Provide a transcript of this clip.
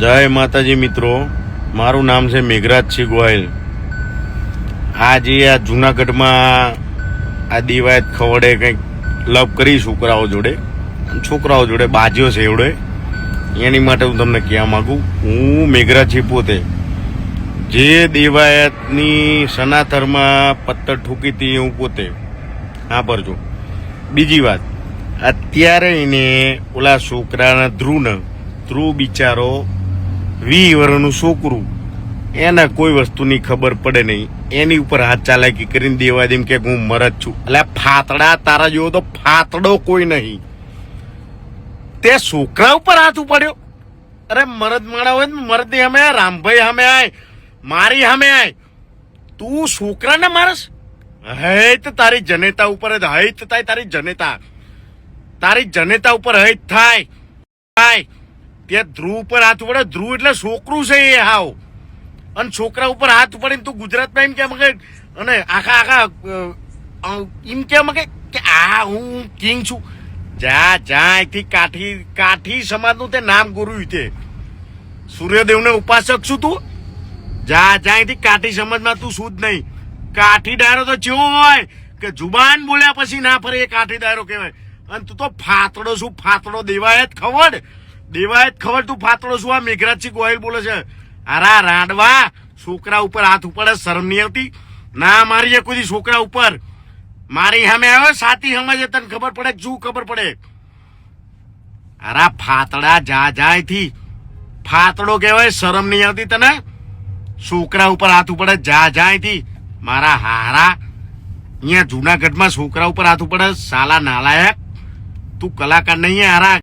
જય માતાજી મિત્રો, મારું નામ છે મેઘરાજસિંહ ગોયલ આજે આ જુનાગઢમાં આ દિવાયત ખવડે કંઈક લવ કરી છોકરાઓ જોડે. છોકરાઓ જોડે બાજ્યો છે એવડે. એની માટે હું તમને કહેવા માગું, હું મેઘરાજસિંહ પોતે. જે દેવાયતની સનાતરમાં પત્તર ઠૂકી હતી હું પોતે. હા પરજો બીજી વાત, અત્યારે એને ઓલા છોકરાના ધ્રુવને, ધ્રુવ બિચારો વી વર્ષનું છોકરું. એને કોઈ વસ્તુની ખબર પડે નહીં. એની ઉપર હાથ ચાલાકી કરીને દેવા દેમ કે હું મરદ છું. એટલે ફાતડા તારા જેવો તો ફાતડો કોઈ નહીં. તે છોકરા ઉપર હાથ ઉપાડ્યો. અરે મરદ માણા હોય મરદની રામભાઈ અમે આય, મારી અમે આય. તું છોકરાને મારસ? હૈત તારી જનેતા ઉપર હૈત થાય તારી જનેતા. તારી જનેતા ઉપર હૈત થાય. થાય. ત્યાં ધ્રુવ ઉપર હાથ પડે ધ્રુવ એટલે છોકરું છે એ હાવ. અને છોકરા ઉપર હાથ પડે તું ગુજરાતમાં એમ કેમ કે, અને આખા આખા એમ કેમ કે આ હું કિંગ છું. જા જા, અહીંથી કાઠી કાઠી સમાજનું તે નામ ગુરુ તે. સૂર્યદેવને ઉપાસક છું તું. જા જા, અહીંથી કાઠી સમાજમાં તું શું જ નહીં. કાઠી ડાયરો તો જેવો હોય કે જુબાન બોલ્યા પછી ના ફરે એ કાઠી ડાયરો કહેવાય. અને તું તો ફાતડો શું ફાતડો જ ખવડ દેવાયત ખબર તું ફાતળો શું આ મેઘરાજસિંહ ગોહિલ બોલે છે. અરા રાડવા, છોકરા ઉપર હાથ ઉપાડે, શરમ નહીં આવતી? ના, મારી કોઈ છોકરા ઉપર. મારી સામે આવ્યો સાથી સમજે તને ખબર પડે શું ખબર પડે? અરા ફાતડા, જા જાય થી ફાતડો કહેવાય, શરમ નહીં આવતી તને? છોકરા ઉપર હાથ ઉપડે, જા જાય થી મારા હારા, અહીંયા જુનાગઢમાં છોકરા ઉપર હાથ ઉપાડે, સાલા નાલાયક. તું કલાકાર નહીં હારા.